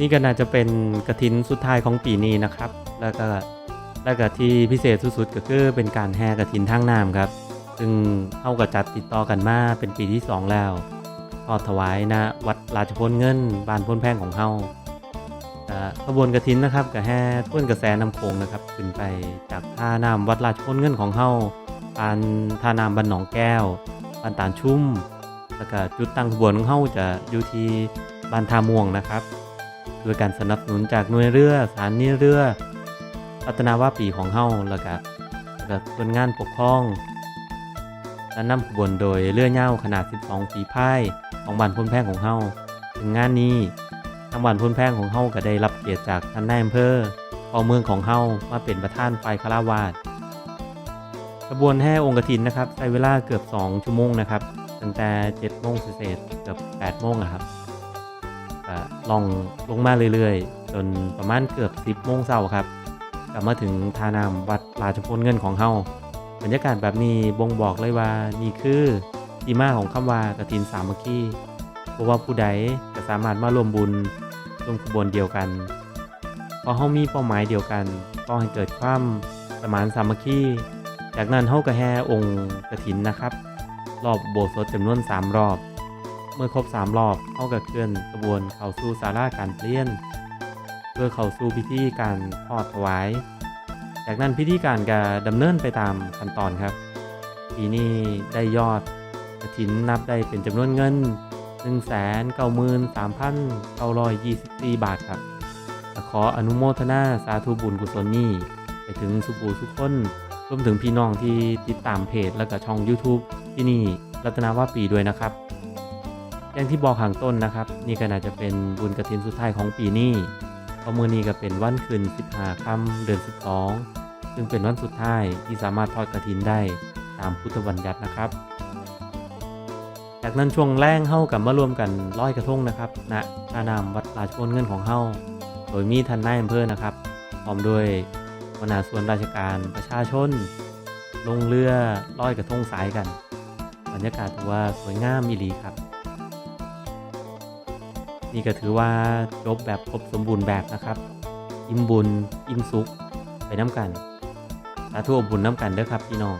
นี่ก็น่าจะเป็นกระถินสุดท้ายของปีนี้นะครับ แล้วก็แล้วก็ที่พิเศษสุดๆก็คือเป็นการแห่กระถินทางน้ำครับ ซึ่งเข้ากับจัดติดต่อกันมาเป็นปีที่ 2 แล้วทอดถวายนะวัดราชพลเงินบ้านพ้นแพงของเฮาขบวนกระถินนะครับกับแห่ท่วนกระแสน้ำโขงนะครับขึ้นไปจากท่าน้ำวัดราชพลเงินของเฮาผ่านท่าน้ำบ้านหนองแก้วบ้านตาลชุ่ม แล้วก็จุดตั้งขบวนของเฮาจะอยู่ที่บ้านท่าม่วงนะครับ โดยการสนับสนุนจากหน่วยเรือ สถานีเรือ พัฒนาว่าปีของเฮาแล้วก็แล้วก็ส่วนงานปกครอง และนำขบวนโดยเรือเหย้าขนาด 12 ฝีพายของบ้านพ้นแพงของเฮาถึงงานนี้ทางบ้านพ้นแพงของเฮาก็ได้รับเกียรติจากท่านนายอำเภอพอเมืองของเฮามาเป็นประธานฝ่ายคาราวาสขบวนแห่องค์กฐินนะครับใช้เวลาเกือบ 2 ชั่วโมงนะครับตั้งแต่7โมงเศษเกือบ8โมงอะครับ ก็ลองลงมาเรื่อยๆ จนประมาณเกือบ10โมงเช้าครับกลับมาถึงทาน้ำวัดราชพลเงินของเฮาบรรยากาศแบบนี้บ่งบอกเลยว่านี่คือที่มาของคำว่ากฐินสามัคคีเพราะว่าผู้ใดก็สามารถมาร่วมบุญร่วมขบวนเดียวกันเพราะเฮามีเป้าหมายเดียวกันต้องให้เกิดความสมานสามัคคีจากนั้นเฮาก็แห่องค์กฐินนะครับ รอบโบสถ์จำนวน 3 รอบ เมื่อครบ 3 รอบเฮาก็เคลื่อนขบวนเข้าสู่ศาลาการเปลี่ยน เพื่อเข้าสู่พิธีการทอดถวาย จากนั้นพิธีการก็ดำเนินไปตามขั้นตอนครับปีนี้ได้ยอดกระถินนับได้เป็นจำนวนเงิน 1 9 3 9 2 4 บาทครับและขออนุโมทนาสาธุบุญกุศลนี้ ไปถึงสุปูทุกคนรวมถึงพี่น้องที่ติดตามเพจและก็ช่อง YouTube ที่นี่รัตนาว่าปีด้วยนะครับ อย่างที่บอกข้างต้นนะครับ นี่ก็น่าจะเป็นบุญกระถินสุดท้ายของปีนี้เพราะมือนี้ก็เป็นวันขึ้น15ค่ำเดือน 12 ซึ่งเป็นวันสุดท้ายที่สามารถทอดกระถินได้ตามพุทธบัญญัตินะครับ จากนั้นช่วงแรงเฮ้ากับมารวมกันร้อยกระทงนะครับณท่านามวัดราชพลเงินของเฮ้าโดยมีท่านนายอำเภอนะครับพร้อมด้วยวนาส่วนราชการประชาชน ลงเรือร้อยกระทงสายกัน บรรยากาศถือว่าสวยงามอีหลีครับ นี่ก็ถือว่าจบแบบครบสมบูรณ์แบบนะครับ อิ่มบุญอิ่มสุขไปน้ำกันสาธุอบบุญน้ำกันเด้อครับพี่น้อง